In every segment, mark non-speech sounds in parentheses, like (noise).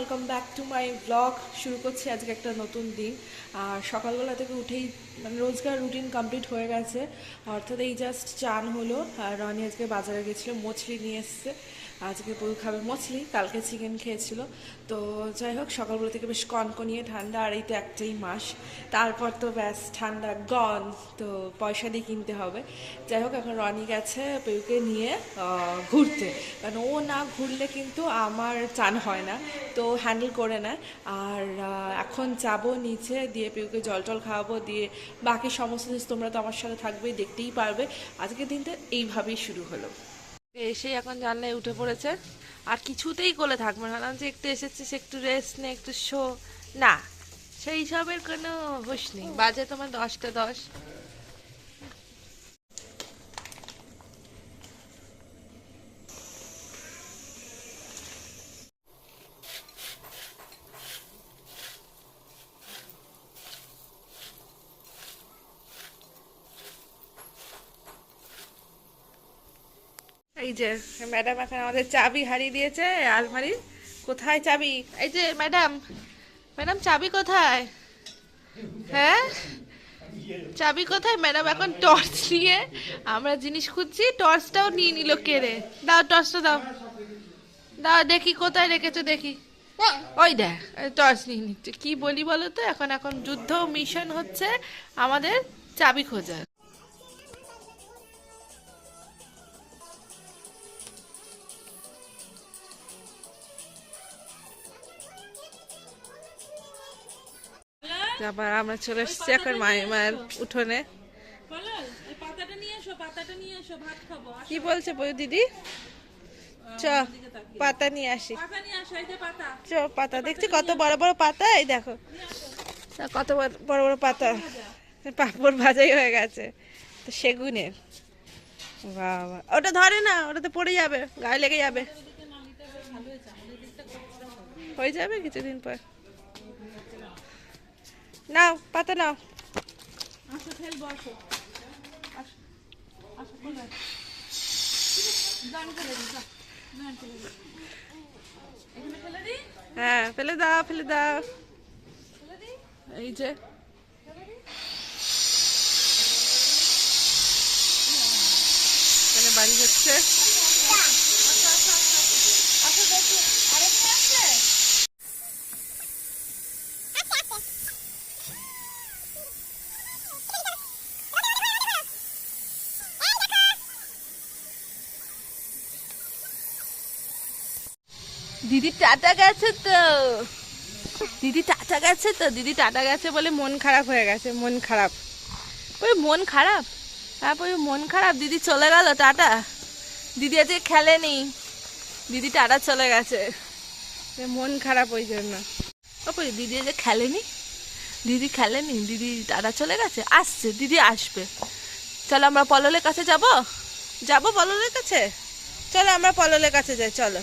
Welcome back to my blog শুরু করছি আজকে একটা নতুন দিন। আর সকালবেলা থেকে উঠেই মানে রোজকার রুটিন কমপ্লিট হয়ে গেছে। অর্থাৎ এই জাস্ট চান হলো। আর রনি আজকে বাজারে গেছিল, মছলি নিয়ে এসছে। আজকে পুরো খাবে মছলি, কালকে চিকেন খেয়েছিল। তো যাই হোক, সকালবেলা থেকে বেশ কনকনিয়ে ঠান্ডা, আর এই তো একটাই মাস। তারপর তো ব্যাস, ঠান্ডা গন তো পয়সা দিয়ে কিনতে হবে। যাই হোক, এখন রনি গেছে পেউকে নিয়ে ঘুরতে। কারণ ও না ঘুরলে কিন্তু আমার চান হয় না, তো হ্যান্ডেল করে নেয়। আর এখন যাব নিচে, দিয়ে পেউকে জল টল খাওয়াবো, দিয়ে বাকি সমস্ত জিনিস তোমরা তো আমার সাথে থাকবেই দেখতেই পারবে। আজকের দিনটা এইভাবেই শুরু হলো। এসে এখন জানলায় উঠে পড়েছে। আর কিছুতেই কোলে থাকবে না। যে একটু এসেছে, সে একটু রেস্ট নে, একটু শো। না, সেই সবের কোনো হুশ নেই। বাজে তোমার দশটা দশ। এই যে, ম্যাডাম এখন আমাদের চাবি হারিয়ে দিয়েছে আলমারির কোথায় চাবি? এই যে, ম্যাডাম ম্যাডাম, চাবি কোথায়? হ্যাঁ? চাবি কোথায়? ম্যাডাম এখন টর্চ নিয়ে আমরা জিনিস খুঁজছি, টর্চটাও নিয়ে নিল কেড়ে দাও, টর্চটা দাও। দাও, দেখি কোথায় রেখেছো, দেখি। ওই দেখ, টর্চ নিয়ে নিচ্ছে। কি বলি বলো তো? এখন এখন যুদ্ধ মিশন হচ্ছে আমাদের চাবি খোঁজার। আবার আমরা চলে এসেছি এখন মায়ের মায়ের উঠোনে। কি বলছে বই দিদি? চ পাতা নিয়ে আসি। চ পাতা। দেখছি কত বড় বড় পাতা এই দেখো। কত বড় বড় বড় পাতা। পাপড় ভাজাই হয়ে গেছে। তো সেগুনের। বাবা। ওটা ধরে না ওটা তো পড়ে যাবে গায়ে লেগে যাবে। হয়ে যাবে কিছুদিন পর। এখানে পাতা নাও। হ্যাঁ ফেলে দাও ফেলে দাও। এই যে। বাড়ি হচ্ছে। দিদি টাটা গেছে তো। দিদি টাটা গেছে তো। দিদি টাটা গেছে বলে মন খারাপ হয়ে গেছে, মন খারাপ। ওই মন খারাপ? তারপর মন খারাপ, দিদি চলে গেল, টাটা। দিদি আজকে খেলেনি। দিদি টাটা চলে গেছে। মন খারাপ ওই জন্য। ওপরে দিদি আজকে খেলেনি? দিদি খেলেনি? দিদি টাটা চলে গেছে? আসছে, দিদি আসবে। চলো আমরা পললের কাছে যাব? যাব পললের কাছে? চলো আমরা পললের কাছে যাই, চলো।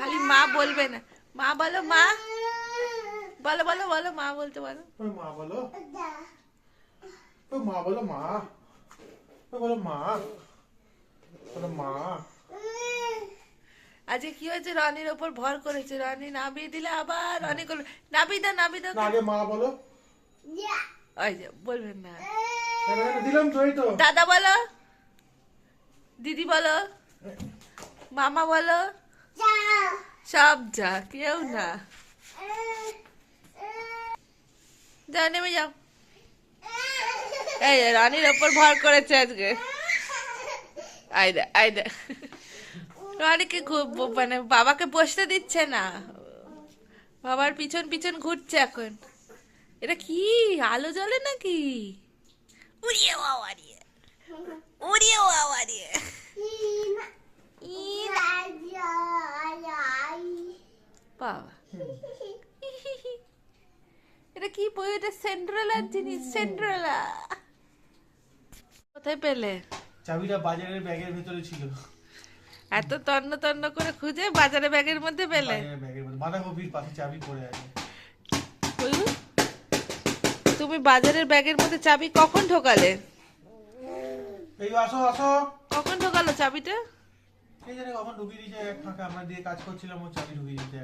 খালি মা বলবে না। মা বলো মা। বলো বলো বলো মা বলতে বলো মা বলো। মা বলো মা। বলো মা। বলো মা। আজকে কি হয়েছে? রনির ওপর ভর করেছে। রনি নাবিয়ে দিলে আবার রনি করবে নাবি দাও নাবি দাও। না আগে মা বলো। ওই যে বলবেন না। দিলাম তো তো। দাদা বলো। দিদি বলো। মামা বলো। সব যা কেউ না। যাও নেমে যাও। এই রানীর ওপর ভর করেছে আজকে। আইদা আইদা রানীকে খুব মানে বাবাকে বসতে দিচ্ছে না। বাবার পিছন পিছন ঘুরছে এখন। এটা কি আলো জ্বলে নাকি? উড়িয়ে বাবা রে উড়িয়ে বাবা রে বাবা (laughs) এটা কি বই? এটা সেন্ট্রালার জিনিস সেন্ট্রালা কোথায় পেলে? চাবিটা বাজারের ব্যাগের ভেতরে ছিল। এত তন্ন তন্ন করে খুঁজে বাজারে ব্যাগের মধ্যে পেলে? ব্যাগের মধ্যে। বাঁধাকপির পাশে চাবি পড়ে আছে। তুমি বাজারের ব্যাগের মধ্যে চাবি কখন ঢোকালে? এই আসো আসো। কখন ঢোকালো চাবিটা? এই জানে কখন ঢুকিয়ে দিয়েছে? এক ফাঁকা। আমরা দিয়ে কাজ করছিলাম ও চাবি ঢুকিয়ে দিয়েছে